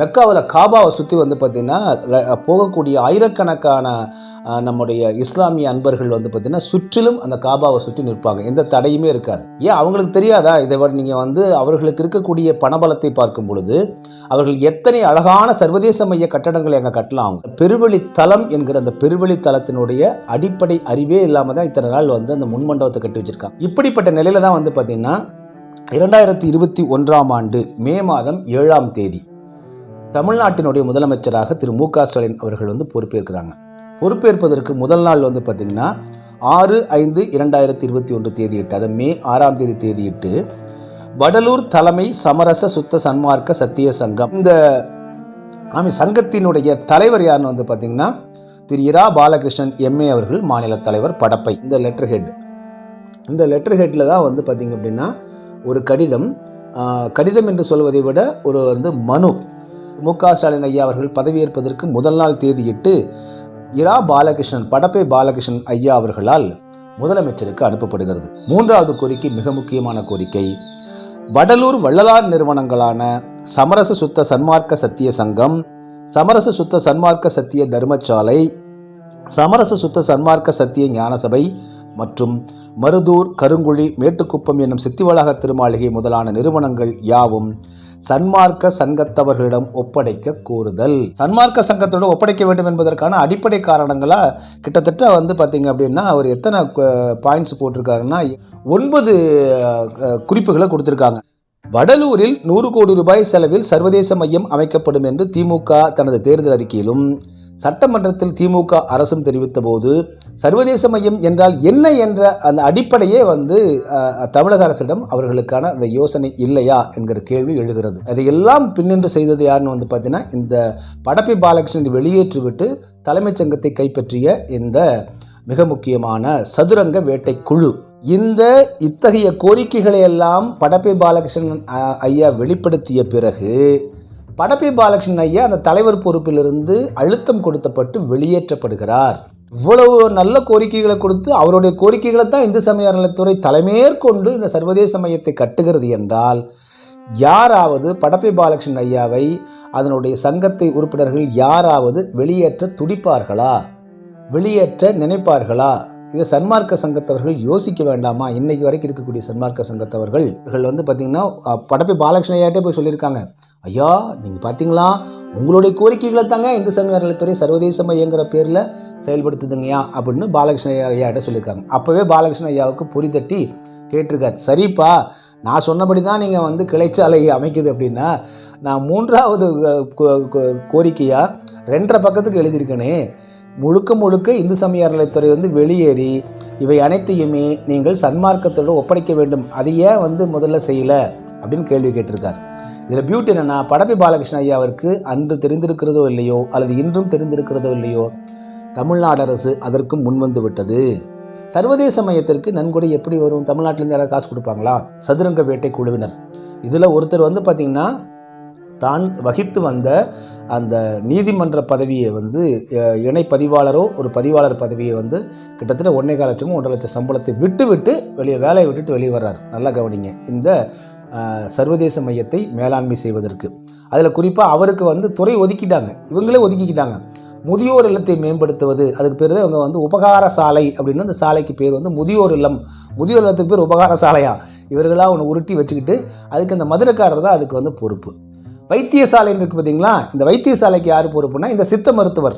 மெக்காவில் காபாவை சுற்றி வந்து பார்த்திங்கன்னா போகக்கூடிய ஆயிரக்கணக்கான நம்முடைய இஸ்லாமிய அன்பர்கள் வந்து பார்த்திங்கன்னா சுற்றிலும் அந்த காபாவை சுற்றி நிற்பாங்க. எந்த தடையுமே இருக்காது. ஏன்? அவங்களுக்கு தெரியாதா? இதை விட நீங்கள் வந்து அவர்களுக்கு இருக்கக்கூடிய பணபலத்தை பார்க்கும் பொழுது அவர்கள் எத்தனை அழகான சர்வதேச மைய கட்டடங்களை அங்கே கட்டலாம். அவங்க பெருவெளி தளம் என்கிற அந்த பெருவெளி தளத்தினுடைய அடிப்படை அறிவே இல்லாமல் தான் இத்தனை நாள் வந்து அந்த முன்மண்டபத்தை கட்டி வச்சிருக்காங்க. இப்படிப்பட்ட நிலையில தான் வந்து பார்த்திங்கன்னா இரண்டாயிரத்தி இருபத்தி ஒன்றாம் ஆண்டு மே மாதம் ஏழாம் தேதி தமிழ்நாட்டினுடைய முதலமைச்சராக திரு மு க ஸ்டாலின் அவர்கள் வந்து பொறுப்பேற்கிறாங்க. பொறுப்பேற்பதற்கு முதல் நாள் வந்து பார்த்திங்கன்னா ஆறு ஐந்து இரண்டாயிரத்தி இருபத்தி ஒன்று தேதியிட்டு அதை மே ஆறாம் தேதி தேதியிட்டு வடலூர் தலைமை சமரச சுத்த சன்மார்க்க சத்திய சங்கம். இந்த ஆமி சங்கத்தினுடைய தலைவர் யாருன்னு வந்து பார்த்திங்கன்னா திரு இரா பாலகிருஷ்ணன் எம்ஏ அவர்கள் மாநில தலைவர் படப்பை. இந்த லெட்டர் ஹெட் இந்த லெட்டர் ஹெட்டில் தான் வந்து பார்த்திங்க அப்படின்னா ஒரு கடிதம் கடிதம் என்று சொல்வதை விட ஒரு வந்து மனு. மு க ஸ்டாலின் ஐயா அவர்கள் பதவியேற்பதற்கு முதல் நாள் தேதியிட்டு இரா பாலகிருஷ்ணன் படப்பை பாலகிருஷ்ணன் ஐயா அவர்களால் முதலமைச்சருக்கு அனுப்பப்படுகிறது. மூன்றாவது கோரிக்கை மிக முக்கியமான கோரிக்கை. வடலூர் வள்ளலார் நிறுவனங்களான சமரச சுத்த சன்மார்க்க சத்திய சங்கம் சமரச சுத்த சன்மார்க்க சத்திய தர்மசாலை சமரச சுத்த சன்மார்க்க சத்திய ஞானசபை மற்றும் மருதூர் கருங்குழி மேட்டுக்குப்பம் என்னும் சித்திவளாக திருமாளிகை முதலான நிறுவனங்கள் யாவும் சன்மார்க்க சங்கத்தவர்களிடம் ஒப்படைக்க கோருதல் சன்மார்க்க சங்கத்தோடு ஒப்படைக்க வேண்டும் என்பதற்கான அடிப்படை காரணங்களா? கிட்டத்தட்ட வந்து பார்த்தீங்க அப்படின்னா அவர் எத்தனை பாயிண்ட்ஸ் போட்டிருக்காருன்னா ஒன்பது குறிப்புகளை கொடுத்துருக்காங்க. வடலூரில் நூறு கோடி ரூபாய் செலவில் சர்வதேச மையம் அமைக்கப்படும் என்று திமுக தனது தேர்தல் அறிக்கையிலும் சட்டமன்றத்தில் திமுக அரசும் தெரிவித்த போது சர்வதேச மையம் என்றால் என்ன என்ற அந்த அடிப்படையே வந்து தமிழக அரசிடம் அவர்களுக்கான அந்த யோசனை இல்லையா என்கிற கேள்வி எழுகிறது. அதையெல்லாம் பின்னின்று செய்தது யாருன்னு வந்து பார்த்தீங்கன்னா இந்த படப்பை பாலகிருஷ்ணன் வெளியேற்றிவிட்டு தலைமைச் சங்கத்தை கைப்பற்றிய இந்த மிக முக்கியமான சதுரங்க வேட்டை குழு இந்த இத்தகைய கோரிக்கைகளை எல்லாம் படப்பை பாலகிருஷ்ணன் ஐயா வெளிப்படுத்திய பிறகு படப்பை பாலகிருஷ்ணன் ஐயா அந்த தலைவர் பொறுப்பிலிருந்து அழுத்தம் கொடுத்தப்பட்டு வெளியேற்றப்படுகிறார். இவ்வளவு நல்ல கோரிக்கைகளை கொடுத்து அவருடைய கோரிக்கைகளை தான் இந்து சமய அறநிலைத்துறை தலைமையேற்கொண்டு இந்த சர்வதேச மையத்தை கட்டுகிறது என்றால் யாராவது படப்பை பாலகிருஷ்ணன் ஐயாவை அதனுடைய சங்கத்தை உறுப்பினர்கள் யாராவது வெளியேற்ற துடிப்பார்களா? வெளியேற்ற நினைப்பார்களா? இதை சன்மார்க்க சங்கத்தவர்கள் யோசிக்க வேண்டாமா? இன்னைக்கு வரைக்கும் இருக்கக்கூடிய சன்மார்க்க சங்கத்தவர்கள் இவர்கள் வந்து பார்த்தீங்கன்னா அஹ், படப்பை பாலகிருஷ்ண ஐயாட்டே போய் சொல்லியிருக்காங்க. ஐயா நீங்கள் பார்த்தீங்களா உங்களுடைய கோரிக்கைகளை தாங்க இந்து சமய அறநிலைத்துறை சர்வதேச மையங்கிற பேரில் செயல்படுத்துதுங்கய்யா அப்படின்னு பாலகிருஷ்ண ஐயாட்ட சொல்லியிருக்காங்க. அப்போவே பாலகிருஷ்ண ஐயாவுக்கு புரிதட்டி கேட்டிருக்கார். கேட்டிருக்காரு சரிப்பா நான் சொன்னபடி தான் நீங்கள் வந்து கிளைச்சாலை அமைக்குது அப்படின்னா நான் மூன்றாவது கோரிக்கையாக ரெண்டரை பக்கத்துக்கு எழுதியிருக்கேனே. முழுக்க முழுக்க இந்து சமய அறநிலைத்துறை வந்து வெளியேறி இவை அனைத்தையுமே நீங்கள் சன்மார்க்கத்தோடு ஒப்படைக்க வேண்டும். அதை ஏன் வந்து முதல்ல செய்யலை? அப்படின்னு கேள்வி கேட்டிருக்கார். இதில் பியூட்டி என்னென்னா படப்பி பாலகிருஷ்ண ஐயாவிற்கு அன்று தெரிந்திருக்கிறதோ இல்லையோ அல்லது இன்றும் தெரிந்திருக்கிறதோ இல்லையோ தமிழ்நாடு அரசு அதற்கும் முன்வந்து விட்டது. சர்வதேச மையத்திற்கு நன்கொடை எப்படி வரும்? தமிழ்நாட்டிலேருந்து யாராவது காசு கொடுப்பாங்களா? சதுரங்க வேட்டை குழுவினர். இதில் ஒருத்தர் வந்து பார்த்திங்கன்னா தான் வகித்து வந்த அந்த நீதிமன்ற பதவியை வந்து இணை பதிவாளரோ ஒரு பதிவாளர் பதவியை வந்து கிட்டத்தட்ட ஒன்றே கால லட்சமோ ஒன்றரை லட்சம் சம்பளத்தை விட்டு விட்டு வெளியே வேலையை விட்டுட்டு வெளியே வர்றார். நல்லா கவனிங்க. இந்த சர்வதேச மையத்தை மேலாண்மை செய்வதற்கு. அதில் குறிப்பாக அவருக்கு வந்து துறை ஒதுக்கிட்டாங்க. இவங்களே ஒதுக்கிக்கிட்டாங்க. முதியோர் இல்லத்தை மேம்படுத்துவது அதுக்கு பேர் தான் இவங்க வந்து உபகார சாலை அப்படின்னு அந்த சாலைக்கு பேர் வந்து முதியோர் இல்லம். முதியோர் இல்லத்துக்கு பேர் உபகார சாலையா? இவர்களாக ஒன்று உருட்டி வச்சுக்கிட்டு அதுக்கு அந்த மதுரைக்காரர் தான் அதுக்கு வந்து பொறுப்பு. வைத்தியசாலைன்னு இருக்குது பார்த்தீங்களா இந்த வைத்தியசாலைக்கு யார் பொறுப்புனா இந்த சித்த மருத்துவர்.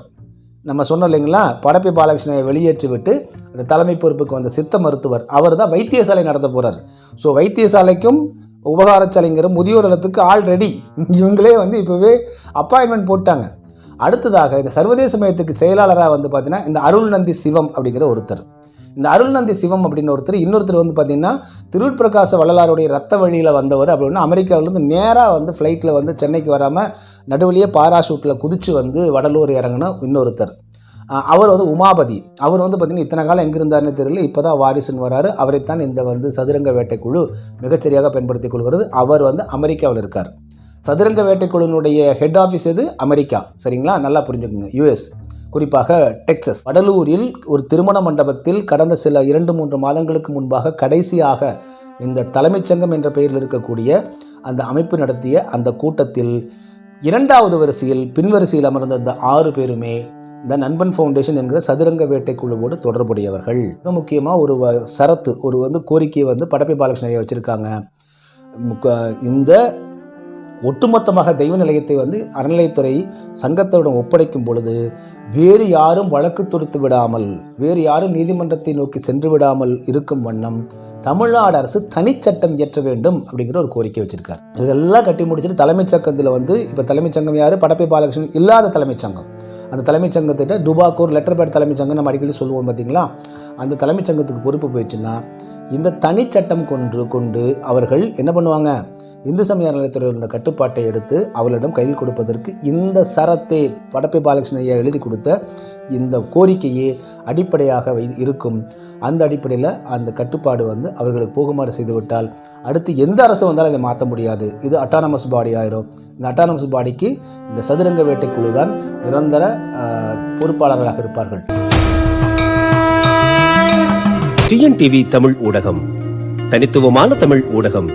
நம்ம சொன்னோம் இல்லைங்களா? படப்பி பாலகிருஷ்ணனை வெளியேற்றி விட்டு அந்த தலைமை பொறுப்புக்கு வந்த சித்த மருத்துவர். அவர் தான் வைத்தியசாலை நடத்த போகிறார் ஸோ வைத்தியசாலைக்கும் உபகாரச்சாலைங்கிற முதியோர் நலத்துக்கு ஆல்ரெடி இவங்களே வந்து இப்போவே அப்பாயின்மெண்ட் போட்டாங்க. அடுத்ததாக இந்த சர்வதேச மையத்துக்கு செயலாளராக வந்து பார்த்தீங்கன்னா இந்த அருள் நந்தி சிவம் அப்படிங்கிற ஒருத்தர். இந்த அருள்நந்தி சிவம் அப்படின்னு ஒருத்தர் இன்னொருத்தர் வந்து பார்த்தீங்கன்னா திருவிட் பிரகாச வள்ளலாருடைய ரத்த வழியில் வந்தவர் அப்படின்னா அமெரிக்காவிலேருந்து நேராக வந்து ஃப்ளைட்டில் வந்து சென்னைக்கு வராமல் நடுவிலேயே பாராஷூட்டில் குதித்து வந்து வடலூர் இறங்கின இன்னொருத்தர். அவர் வந்து உமாபதி. அவர் வந்து பார்த்திங்கன்னா இத்தனை காலம் எங்கே இருந்தார்னு தெரியல இப்போ தான் வாரிசுன்னு வராரு. அவரைத்தான் இந்த வந்து சதுரங்க வேட்டைக்குழு மிகச்சரியாக பயன்படுத்திக் கொள்கிறது. அவர் வந்து அமெரிக்காவில் இருக்கார். சதுரங்க வேட்டைக்குழுவினுடைய ஹெட் ஆஃபீஸ் எது? அமெரிக்கா. சரிங்களா? நல்லா புரிஞ்சுக்கோங்க. யூஎஸ் குறிப்பாக டெக்சஸ். வடலூரில் ஒரு திருமண மண்டபத்தில் கடந்த சில இரண்டு மூன்று மாதங்களுக்கு முன்பாக கடைசியாக இந்த தலைமைச் சங்கம் என்ற பெயரில் இருக்கக்கூடிய அந்த அமைப்பு நடத்திய அந்த கூட்டத்தில் இரண்டாவது வரிசையில் பின்வரிசையில் அமர்ந்த இந்த ஆறு பேருமே இந்த நண்பன் ஃபவுண்டேஷன் என்கிற சதுரங்க வேட்டை குழுவோடு தொடர்புடையவர்கள். மிக முக்கியமாக ஒரு வ- சரத்து ஒரு வந்து கோரிக்கையை வந்து படப்பை பாலகிருஷ்ண வச்சுருக்காங்க. இந்த ஒட்டுமொத்தமாக தெய்வ நிலையத்தை வந்து அறநிலையத்துறை சங்கத்தோடு ஒப்படைக்கும் பொழுது வேறு யாரும் வழக்கு தொடுத்து விடாமல் வேறு யாரும் நீதிமன்றத்தை நோக்கி சென்று விடாமல் இருக்கும் வண்ணம் தமிழ்நாடு அரசு தனிச்சட்டம் இயற்ற வேண்டும் அப்படிங்கிற ஒரு கோரிக்கை வச்சிருக்காரு. இதெல்லாம் கட்டி முடிச்சுட்டு தலைமைச் சங்கத்தில் வந்து இப்போ தலைமைச் சங்கம் யார்? படப்பை பாலகிருஷ்ணன் இல்லாத தலைமைச் சங்கம். அந்த தலைமைச் சங்கத்திட்ட துபாக்கூர் லெட்டர் பேட் தலைமைச் சங்கம் நம்ம அடிக்கடி சொல்லுவோம் பார்த்தீங்களா அந்த தலைமைச் சங்கத்துக்கு பொறுப்பு போயிடுச்சுன்னா இந்த தனிச்சட்டம் கொண்டு கொண்டு அவர்கள் என்ன பண்ணுவாங்க? இந்து சமய அறநிலையத்துறையில் இருந்த கட்டுப்பாட்டை எடுத்து அவர்களிடம் கையில் கொடுப்பதற்கு இந்த சரத்தை படப்பை பாலகிருஷ்ண ஐயா எழுதி கொடுத்த இந்த கோரிக்கையே அடிப்படையாக வை இருக்கும். அந்த அடிப்படையில் அந்த கட்டுப்பாடு வந்து அவர்களுக்கு போகுமாறு செய்துவிட்டால் அடுத்து எந்த அரசு வந்தாலும் இதை மாற்ற முடியாது. இது அட்டானமஸ் பாடி ஆயிரும். இந்த அட்டானமஸ் பாடிக்கு இந்த சதுரங்க வேட்டை குழு தான் நிரந்தர பொறுப்பாளர்களாக இருப்பார்கள். டிஎன்டிவி தமிழ் ஊடகம். தனித்துவமான தமிழ் ஊடகம்.